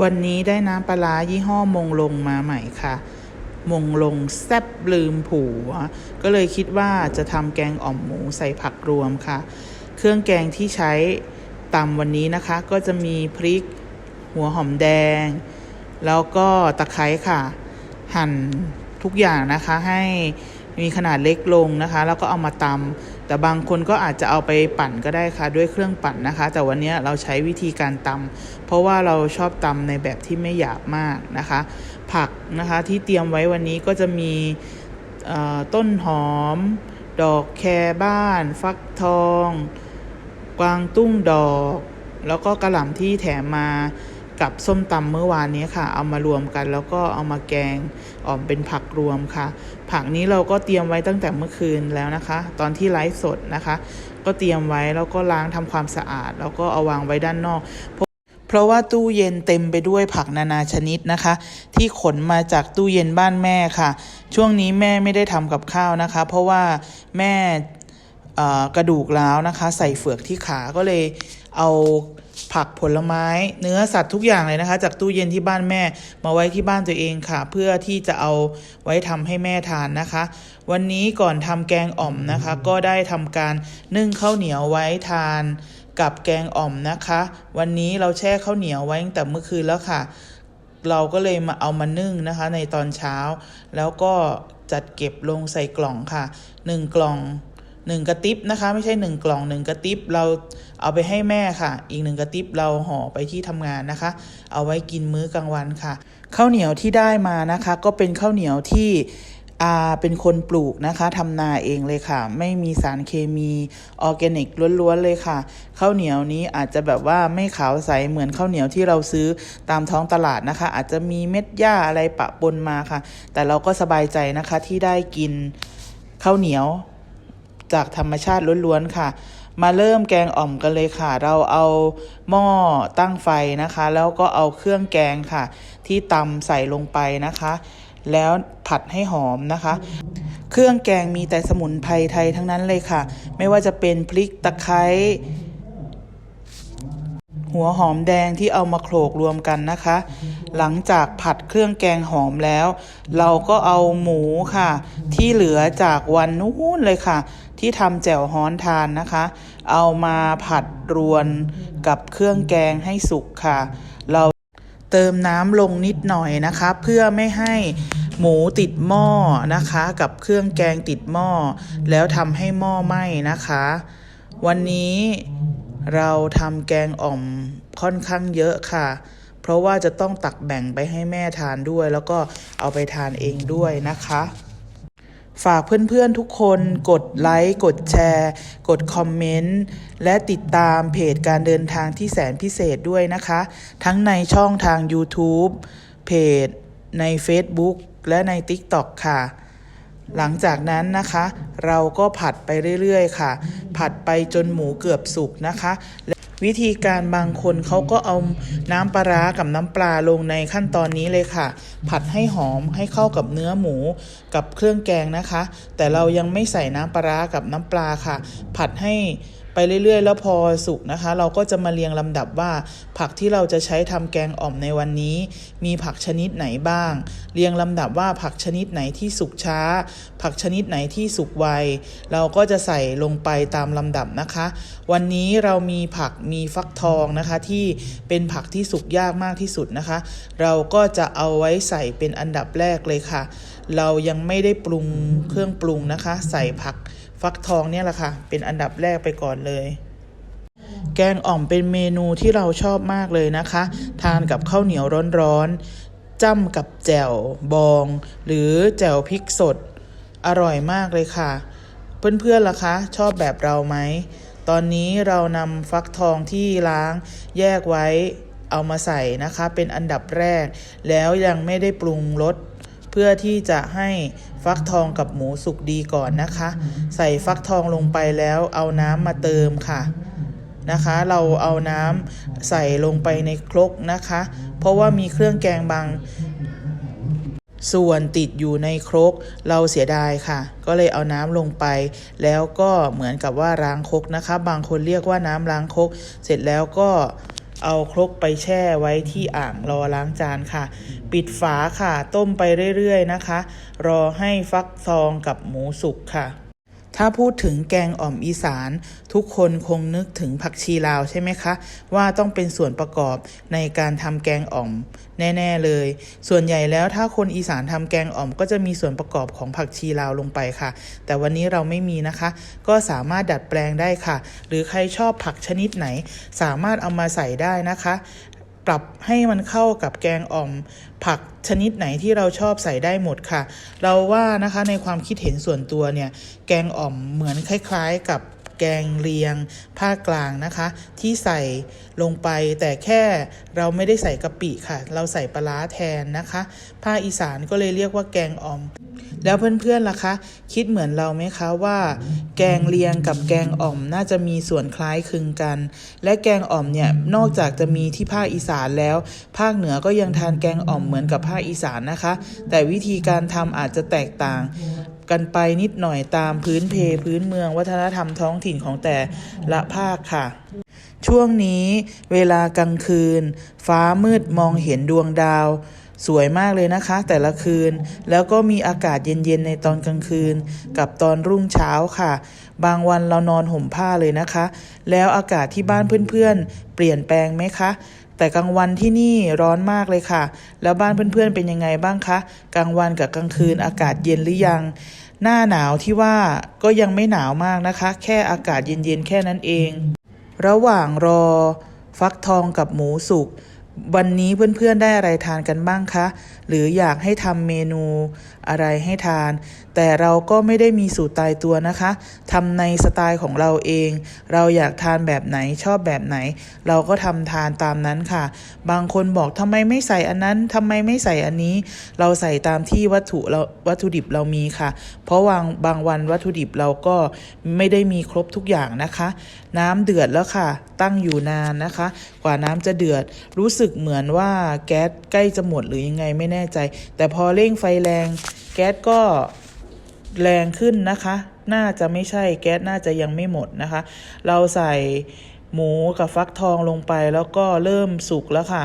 วันนี้ได้น้ำปลาร้ายี่ห้อมงลงมาใหม่ค่ะ มงลงแซบลืมผัว ก็เลยคิดว่าจะทำแกงอ่อมหมูใส่ผักรวมค่ะ เครื่องแกงที่ใช้ตำวันนี้นะคะ ก็จะมีพริก หัวหอมแดง แล้วก็ตะไคร้ค่ะ หั่นทุกอย่างนะคะให้มีขนาดเล็กลงนะคะ แล้วก็เอามาตำ แต่บางคนก็อาจจะเอาไปปั่นก็ได้ค่ะด้วยเครื่องปั่นนะคะ แต่วันนี้เราใช้วิธีการตำเพราะว่าเราชอบตำในแบบที่ไม่หยาบมากนะคะ ผักนะคะที่เตรียมไว้วันนี้ก็จะมีต้นหอม ดอกแครบ้าน ฟักทอง กวางตุ้งดอก แล้วก็กระหล่ำที่แถมมา กับส้มตำเมื่อวานนี้ค่ะ เอามารวมกันแล้วก็เอามาแกงออมเป็นผักรวมค่ะ ผักนี้เราก็เตรียมไว้ตั้งแต่เมื่อคืนแล้วนะคะ ตอนที่ไลฟ์สดนะคะ ก็เตรียมไว้แล้วก็ล้างทำความสะอาด แล้วก็เอาวางไว้ด้านนอกเพราะว่าตู้เย็นเต็มไปด้วยผักนานาชนิดนะคะ ที่ขนมาจากตู้เย็นบ้านแม่ค่ะ ช่วงนี้แม่ไม่ได้ทำกับข้าวนะคะ เพราะว่าแม่กระดูกร้าวนะคะ ใส่เฟือกที่ขาก็เลยเอา ผักผลไม้ เนื้อสัตว์ทุกอย่างเลยนะคะ จากตู้เย็นที่บ้านแม่มาไว้ที่บ้านตัวเองค่ะ เพื่อที่จะเอาไว้ทำให้แม่ทานนะคะ วันนี้ก่อนทำแกงอ่อมนะคะ ก็ได้ทำการนึ่งข้าวเหนียวไว้ทานกับแกงอ่อมนะคะ วันนี้เราแช่ข้าวเหนียวไว้ตั้งแต่เมื่อคืนแล้วค่ะ เราก็เลยมาเอามานึ่งนะคะ ในตอนเช้า แล้วก็จัดเก็บลงใส่กล่องค่ะหนึ่งกล่อง หนึ่งกระติบนะคะ ไม่ใช่หนึ่งกล่องหนึ่งกระติบเราเอาไปให้แม่ค่ะ อีกหนึ่งกระติบเราห่อไปที่ทำงานนะคะ เอาไว้กินมื้อกลางวันค่ะข้าวเหนียวที่ได้มานะคะ ก็เป็นข้าวเหนียวที่อาเป็นคนปลูกนะคะทำนาเองเลยค่ะ ไม่มีสารเคมีออร์แกนิกล้วนๆเลยค่ะข้าวเหนียวนี้อาจจะแบบว่าไม่ขาวใสเหมือนข้าวเหนียวที่เราซื้อตามท้องตลาดนะคะ อาจจะมีเม็ดหญ้าอะไรปะปนมาค่ะ แต่เราก็สบายใจนะคะที่ได้กินข้าวเหนียว จากธรรมชาติล้วนๆค่ะ มาเริ่มแกงอ่อมกันเลยค่ะ เราเอาหม้อตั้งไฟนะคะ แล้วก็เอาเครื่องแกงค่ะ ที่ตำใส่ลงไปนะคะ แล้วผัดให้หอมนะคะ เครื่องแกงมีแต่สมุนไพรไทยทั้งนั้นเลยค่ะ ไม่ว่าจะเป็นพริกตะไคร้หัวหอมแดงที่เอามาโขลกรวมกันนะคะ หลังจากผัดเครื่องแกงหอมแล้ว เราก็เอาหมูค่ะ ที่เหลือจากวันนู้นเลยค่ะ ที่ทำแจ่วฮ้อนทานนะคะ เอามาผัดรวนกับเครื่องแกงให้สุกค่ะ เราเติมน้ำลงนิดหน่อยนะคะ เพื่อไม่ให้หมูติดหม้อนะคะ กับเครื่องแกงติดหม้อ แล้วทำให้หม้อไหม้นะคะ วันนี้เราทำแกงอ่อมค่อนข้างเยอะค่ะ เพราะว่าจะต้องตักแบ่งไปให้แม่ทานด้วย แล้วก็เอาไปทานเองด้วยนะคะ ฝากเพื่อนๆทุกคนกดไลค์ กดแชร์ กดคอมเมนต์ และติดตามเพจการเดินทางที่แสนพิเศษด้วยนะคะ ทั้งในช่องทาง YouTube เพจ ใน Facebook และใน TikTok ค่ะ หลังจากนั้นนะคะ เราก็ผัดไปเรื่อยๆ ค่ะ ผัดไปจนหมูเกือบสุกนะคะและ วิธีการบางคนเขาก็เอาน้ำปลาร้ากับน้ำปลาลงในขั้นตอนนี้เลยค่ะ ผัดให้หอมให้เข้ากับเนื้อหมูกับเครื่องแกงนะคะ แต่เรายังไม่ใส่น้ำปลาร้ากับน้ำปลาค่ะ ผัดให้ ไปเรื่อยๆ แล้วพอสุกนะคะ เราก็จะมาเรียงลำดับว่า ผักที่เราจะใช้ทำแกงอ่อมในวันนี้ มีผักชนิดไหนบ้าง เรียงลำดับว่าผักชนิดไหนที่สุกช้า ผักชนิดไหนที่สุกไวเราก็จะใส่ลงไปตามลำดับนะคะ วันนี้เรามีผักมีฟักทองนะคะ ที่เป็นผักที่สุกยากมากที่สุดนะคะ เราก็จะเอาไว้ใส่เป็นอันดับแรกเลยค่ะ เรายังไม่ได้ปรุงเครื่องปรุงนะคะ ใส่ผัก ฟักทองเนี่ยแหละค่ะ เป็นอันดับแรกไปก่อนเลย แกงอ่อมเป็นเมนูที่เราชอบมากเลยนะคะ ทานกับข้าวเหนียวร้อนๆจ้ำกับแจ่วบอง หรือแจ่วพริกสด อร่อยมากเลยค่ะ เพื่อนๆล่ะคะ ชอบแบบเราไหม ตอนนี้เรานำฟักทองที่ล้างแยกไว้เอามาใส่นะคะ เป็นอันดับแรก แล้วยังไม่ได้ปรุงรส เพื่อที่จะให้ฟักทองกับหมูสุกดีก่อนนะคะ ใส่ฟักทองลงไปแล้วเอาน้ำมาเติมค่ะนะคะ เราเอาน้ำใส่ลงไปในครกนะคะ เพราะว่ามีเครื่องแกงบางส่วนติดอยู่ในครกเราเสียดายค่ะ ก็เลยเอาน้ำลงไป แล้วก็เหมือนกับว่าล้างครกนะคะ บางคนเรียกว่าน้ำล้างครกเสร็จแล้วก็ เอาครกไปแช่ไว้ที่อ่างรอล้างจานค่ะ ปิดฝาค่ะ ต้มไปเรื่อยๆนะคะ รอให้ฟักทองกับหมูสุกค่ะ ถ้าพูดถึงแกงอ่อมอีสาน ทุกคนคงนึกถึงผักชีลาวใช่ไหมคะ ว่าต้องเป็นส่วนประกอบในการทำแกงอ่อม แน่ ๆ เลย ส่วนใหญ่แล้วถ้าคนอีสานทำแกงอ่อม ก็จะมีส่วนประกอบของผักชีลาวลงไปค่ะ แต่วันนี้เราไม่มีนะคะ ก็สามารถดัดแปลงได้ค่ะ หรือใครชอบผักชนิดไหน สามารถเอามาใส่ได้นะคะ ปรับให้มันเข้ากับแกงอ่อม ผักชนิดไหนที่เราชอบใส่ได้หมดค่ะ เราว่านะคะในความคิดเห็นส่วนตัวเนี่ย แกงอ่อมเหมือนคล้ายๆกับแกงเลียงภาคกลางนะคะ ที่ใส่ลงไปแต่แค่เราไม่ได้ใส่กะปิค่ะ เราใส่ปลาร้าแทนนะคะ ภาคอีสานก็เลยเรียกว่าแกงอ่อม แล้วเพื่อนๆล่ะคะ คิดเหมือนเราไหมคะว่า แกงเลียงกับแกงอ่อมน่าจะมีส่วนคล้ายคลึงกัน และแกงอ่อมเนี่ยนอกจากจะมีที่ภาคอีสานแล้ว ภาคเหนือก็ยังทานแกงอ่อมเหมือนกับภาคอีสานนะคะ แต่วิธีการทำอาจจะแตกต่างกันไปนิดหน่อยตามพื้นเพพื้นเมืองวัฒนธรรมท้องถิ่นของแต่ละภาคค่ะ ช่วงนี้เวลากลางคืน ฟ้ามืดมองเห็นดวงดาว สวยมากเลยนะคะ แต่ละคืน แล้วก็มีอากาศเย็นๆในตอนกลางคืน กับตอนรุ่งเช้าค่ะ บางวันเรานอนห่มผ้าเลยนะคะ แล้วอากาศที่บ้านเพื่อนๆ เปลี่ยนแปลงไหมคะแต่กลางวันที่นี่ร้อนมากเลยค่ะ แล้วบ้านเพื่อนๆเป็นยังไงบ้างคะ กลางวันกับกลางคืนอากาศเย็นหรือยัง หน้าหนาวที่ว่าก็ยังไม่หนาวมากนะคะ แค่อากาศเย็นๆแค่นั้นเอง ระหว่างรอ ฟักทองกับหมูสุก วันนี้เพื่อนๆได้อะไรทานกันบ้างคะ หรืออยากให้ทำเมนูอะไรให้ทาน แต่เราก็ไม่ได้มีสูตรตายตัวนะคะทำในสไตล์ของเราเอง เราอยากทานแบบไหนชอบแบบไหน เราก็ทำทานตามนั้นค่ะ บางคนบอกทำไมไม่ใส่อันนั้นทำไมไม่ใส่อันนี้ เราใส่ตามที่วัตถุเราวัตถุดิบเรามีค่ะ เพราะวางบางวันวัตถุดิบเราก็ไม่ได้มีครบทุกอย่างนะคะ น้ำเดือดแล้วค่ะ ตั้งอยู่นานนะคะ กว่าน้ำจะเดือด รู้สึกเหมือนว่าแก๊สใกล้จะหมดหรือยังไงไม่แน่ใจ แต่พอเร่งไฟแรง แก๊สก็แรงขึ้นนะคะ น่าจะไม่ใช่แก๊สน่าจะยังไม่หมดนะคะ เราใส่หมูกับฟักทองลงไปแล้วก็เริ่มสุกแล้วค่ะ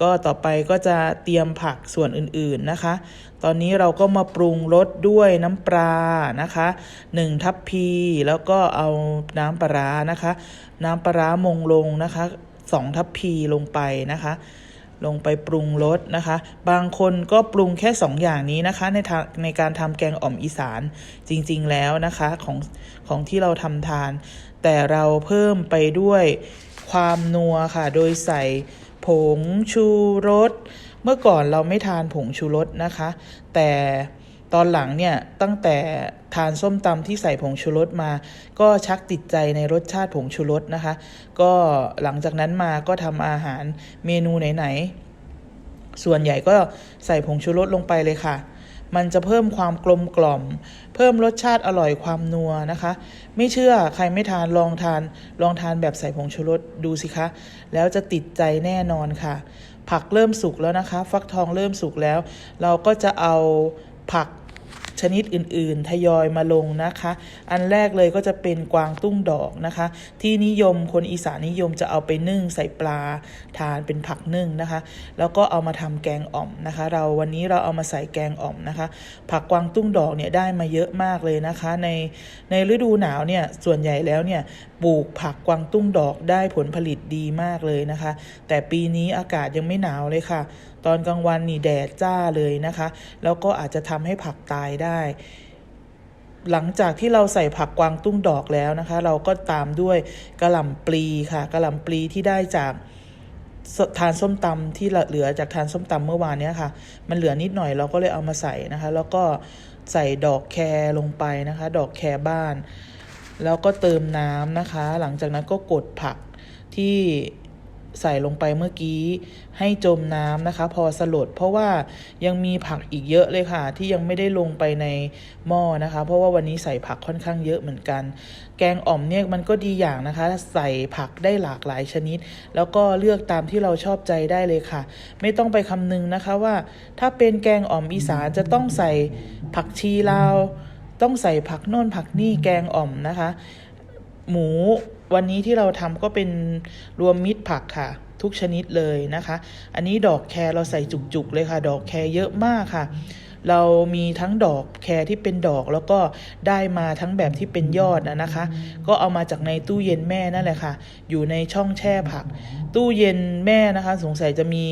ก็ต่อไปก็จะเตรียมผักส่วนอื่นๆนะคะ ตอนนี้เราก็มาปรุงรสด้วยน้ำปลานะคะหนึ่งทัพพีแล้วก็เอาน้ำปลารานะคะ น้ำปลารามงลงนะคะสองทัพพีลงไปนะคะ ลงไปปรุงรสนะคะ บางคนก็ปรุงแค่สองอย่างนี้นะคะ ในทางในการทำแกงอ่อมอีสานจริงๆแล้วนะคะของของที่เราทำทาน แต่เราเพิ่มไปด้วยความนัวค่ะ โดยใส่ผงชูรส เมื่อก่อนเราไม่ทานผงชูรสนะคะ แต่ ตอนหลังเนี่ยตั้งแต่ทานส้มตำที่ใส่ผงชูรสมา ก็ชักติดใจในรสชาติผงชูรสนะคะ ก็หลังจากนั้นมาก็ทำอาหารเมนูไหนๆส่วนใหญ่ก็ใส่ผงชูรสลงไปเลยค่ะ มันจะเพิ่มความกลมกล่อม เพิ่มรสชาติอร่อยความนัวนะคะ ไม่เชื่อใครไม่ทานลองทาน ลองทานแบบใส่ผงชูรสดูสิคะ แล้วจะติดใจแน่นอนค่ะ ผักเริ่มสุกแล้วนะคะ ฟักทองเริ่มสุกแล้ว เราก็จะเอาผัก ชนิดอื่น ๆ ทยอยมาลงนะคะ อันแรกเลยก็จะเป็นกวางตุ้งดอกนะคะ ที่นิยมคนอีสานนิยมจะเอาไปนึ่งใส่ปลาทานเป็นผักนึ่งนะคะ แล้วก็เอามาทำแกงอ่อมนะคะ เราวันนี้เราเอามาใส่แกงอ่อมนะคะ ผักกวางตุ้งดอกเนี่ยได้มาเยอะมากเลยนะคะ ในในฤดูหนาวเนี่ยส่วนใหญ่แล้วเนี่ยปลูกผักกวางตุ้งดอกได้ผลผลิตดีมากเลยนะคะ แต่ปีนี้อากาศยังไม่หนาวเลยค่ะ ตอนกลางวันนี่แดดจ้าเลยนะคะ แล้วก็อาจจะทำให้ผักตายได้ หลังจากที่เราใส่ผักกวางตุ้งดอกแล้วนะคะ เราก็ตามด้วยกระหล่ำปลีค่ะกระหล่ำปลีที่ได้จากทานส้มตำที่เหลือจากทานส้มตำเมื่อวานเนี้ยค่ะ มันเหลือนิดหน่อยเราก็เลยเอามาใส่นะคะ แล้วก็ใส่ดอกแครลงไปนะคะ ดอกแครบ้าน แล้วก็เติมน้ำนะคะ หลังจากนั้นก็กดผักที่ ใส่ลงไปเมื่อกี้ให้จมน้ำนะคะ พอสลด เพราะว่ายังมีผักอีกเยอะเลยค่ะ ที่ยังไม่ได้ลงไปในหม้อนะคะ เพราะว่าวันนี้ใส่ผักค่อนข้างเยอะเหมือนกัน แกงอ่อมเนี่ยมันก็ดีอย่างนะคะ ใส่ผักได้หลากหลายชนิด แล้วก็เลือกตามที่เราชอบใจได้เลยค่ะ ไม่ต้องไปคำนึงนะคะว่า ถ้าเป็นแกงอ่อมอีสานจะต้องใส่ผักชีลาว ต้องใส่ผักโน่นผักนี่แกงอ่อมนะคะ หมู วันนี้ที่เราทำก็เป็นรวมมิตรผักค่ะ ทุกชนิดเลยนะคะ อันนี้ดอกแครเราใส่จุกๆเลยค่ะ ดอกแครเยอะมากค่ะเรามีทั้งดอกแครที่เป็นดอกแล้วก็ได้มาทั้งแบบที่เป็นยอดนะนะคะ ก็เอามาจากในตู้เย็นแม่นั่นแหละค่ะ อยู่ในช่องแช่ผัก ตู้เย็นแม่นะคะ สงสัยจะมี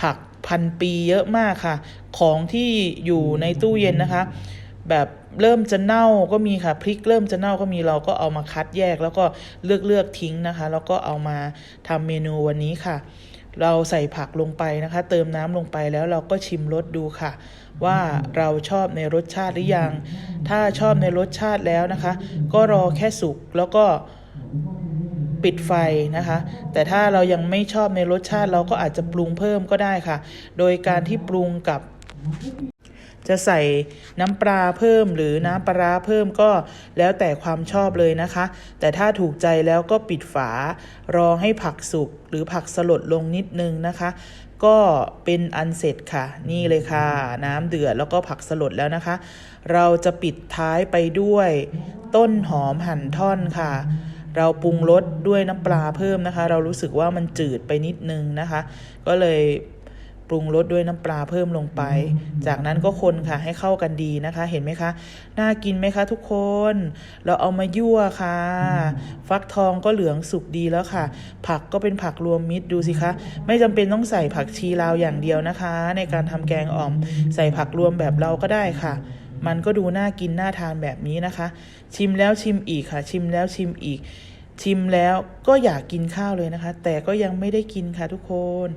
ผักพันปีเยอะมากค่ะ ของที่อยู่ในตู้เย็นนะคะ แบบ เริ่มจะเน่าก็มีค่ะพริกเริ่มจะเน่าก็มีเราก็เอามาคัดแยก แล้วก็เลือกเลือกทิ้งนะคะ แล้วก็เอามาทำเมนูวันนี้ค่ะ เราใส่ผักลงไปนะคะ เติมน้ำลงไปแล้วเราก็ชิมรสดูค่ะ ว่าเราชอบในรสชาติหรือยัง ถ้าชอบในรสชาติแล้วนะคะ ก็รอแค่สุกแล้วก็ปิดไฟนะคะ แต่ถ้าเรายังไม่ชอบในรสชาติเราก็อาจจะปรุงเพิ่มก็ได้ค่ะ โดยการที่ปรุงกับ จะใส่น้ำปลาเพิ่มหรือน้ำปลาเพิ่มก็แล้วแต่ความชอบเลยนะคะ แต่ถ้าถูกใจแล้วก็ปิดฝารอให้ผักสุกหรือผักสลดลงนิดนึงนะคะ ก็เป็นอันเสร็จค่ะ นี่เลยค่ะ น้ำเดือดแล้วก็ผักสลดแล้วนะคะ เราจะปิดท้ายไปด้วย ต้นหอมหั่นท่อนค่ะเราปรุงรสด้วยน้ำปลาเพิ่มนะคะ เรารู้สึกว่ามันจืดไปนิดนึงนะคะ ก็เลย ปรุงรสด้วยน้ำปลาเพิ่มลงไป จากนั้นก็คนค่ะให้เข้ากันดีนะคะ เห็นไหมคะ น่ากินไหมคะทุกคน เราเอามายั่วค่ะ ฟักทองก็เหลืองสุกดีแล้วค่ะ ผักก็เป็นผักรวมมิตรดูสิคะ ไม่จำเป็นต้องใส่ผักชีลาวอย่างเดียวนะคะ ในการทำแกงอ่อม ใส่ผักรวมแบบเราก็ได้ค่ะมันก็ดูน่ากินน่าทานแบบนี้นะคะ ชิมแล้วชิมอีกค่ะ ชิมแล้วชิมอีก ชิมแล้ว ก็อยากกินข้าวเลยนะคะ แต่ก็ยังไม่ได้กินค่ะทุกคน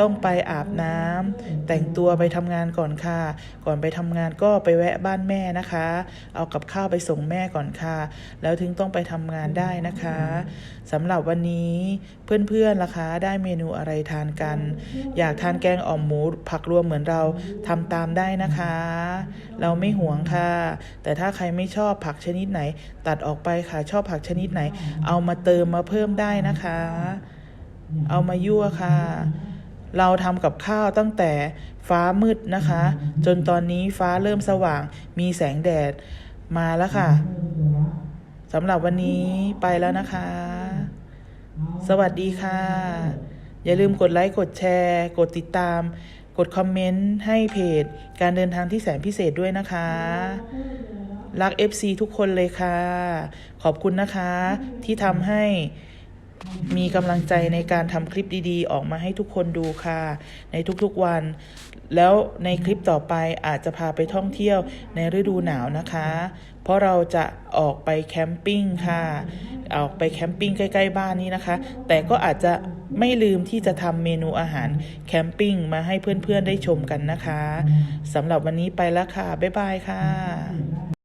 ต้องไปอาบน้ำแต่งตัวไปทำงานก่อนค่ะ ก่อนไปทำงานก็ไปแวะบ้านแม่นะคะ เอากับข้าวไปส่งแม่ก่อนค่ะ แล้วถึงต้องไปทำงานได้นะคะสำหรับวันนี้เพื่อนๆล่ะคะ ได้เมนูอะไรทานกัน อยากทานแกงอ่อมหมูผักรวมเหมือนเราทำตามได้นะคะ เราไม่หวงค่ะ แต่ถ้าใครไม่ชอบผักชนิดไหน ตัดออกไปค่ะชอบผักชนิดไหน เอามาเติมมาเพิ่มได้นะคะ เอามายั่วค่ะ เราทำกับข้าวตั้งแต่ฟ้ามืดนะคะ จนตอนนี้ฟ้าเริ่มสว่าง มีแสงแดดมาแล้วค่ะสำหรับวันนี้ไปแล้วนะคะ สวัสดีค่ะ อย่าลืมกดไลค์ กดแชร์ กดติดตาม กดคอมเมนต์ให้เพจ การเดินทางที่แสนพิเศษด้วยนะคะ รัก FC ทุกคนเลยค่ะ ขอบคุณนะคะที่ทำให้ มีกำลังใจในการทำคลิปดีๆ ออกมาให้ทุกคนดูค่ะ ในทุกๆวัน แล้วในคลิปต่อไปอาจจะพาไปท่องเที่ยวในฤดูหนาวนะคะ เพราะเราจะออกไปแคมปิ้งค่ะ ออกไปแคมปิ้งใกล้ ๆ บ้านนี้นะคะ แต่ก็อาจจะไม่ลืมที่จะทำเมนูอาหารแคมปิ้งมาให้เพื่อนๆได้ชมกันนะคะสำหรับวันนี้ไปแล้วค่ะ บ๊ายบายค่ะ